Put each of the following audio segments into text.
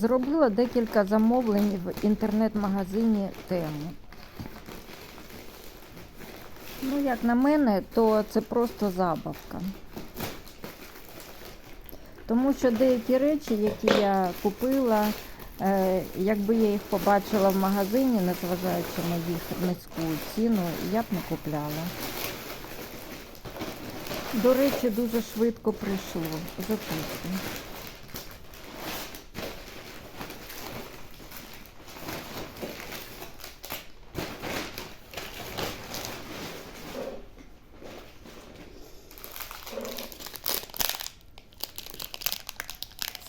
Зробила декілька замовлень в інтернет-магазині Тему. Ну, як на мене, то це просто забавка. Тому що деякі речі, які я купила, е, якби я їх побачила в магазині, незважаючи на їх низьку ціну, я б не купляла. До речі, дуже швидко прийшло. Запустимо.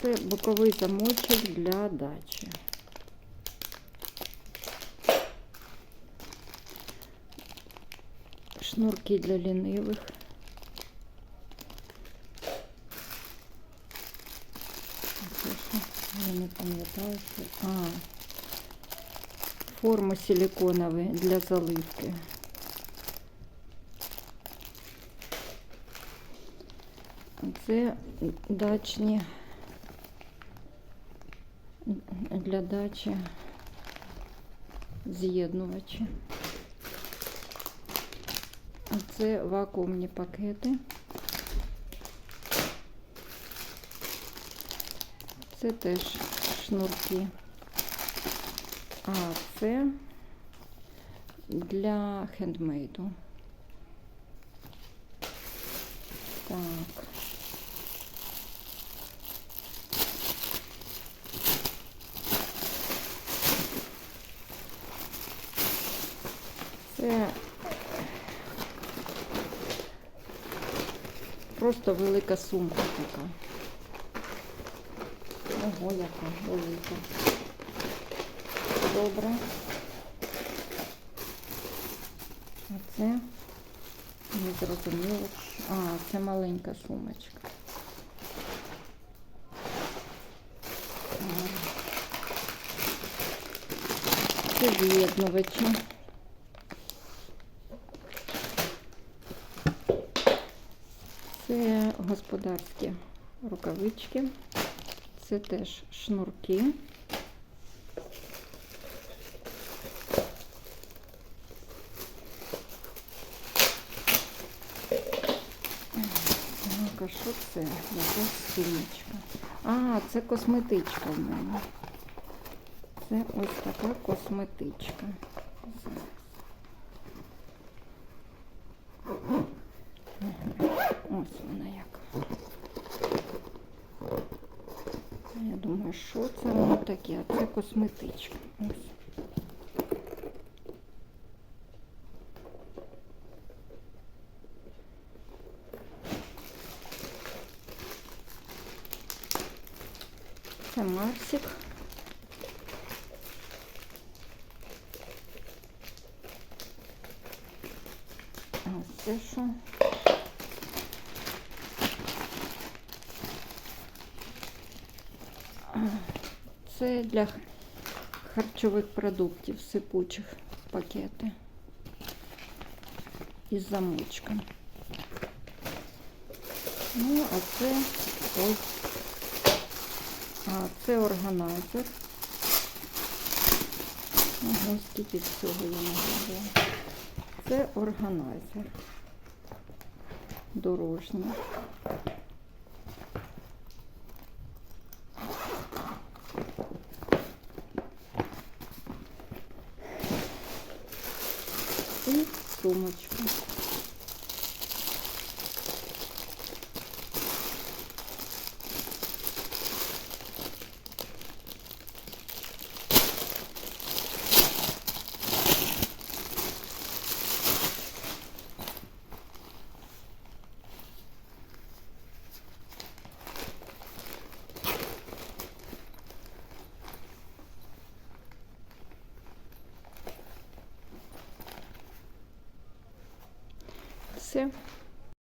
Це боковий замочок для дачі. Шнурки для лінивих. Я не пам'ятаю, що. А, форми силиконові для заливки. Це дачні для дачі з'єднувачі. Це вакуумні пакети. Це теж шнурки. А це для хендмейду. Так. Це просто велика сумка така. Ого, яка велика. Добре. А це не зрозуміло. А, це маленька сумочка. Це з'єднувачі. Це господарські рукавички. Це теж шнурки. Так, а що це? Якась сумочка. А, це косметичка в мене. Це ось така косметичка. Зараз. Ось вона як. Я що це воно таке? А це косметичка. Ось. Це Марсик. А це що? Це для харчових продуктів сипучих пакети із замочком. Ну, а це ось. А, це органайзер. Ого, скільки всього я нагадала. Це органайзер. Дорожній. І сумочка. Witajcie.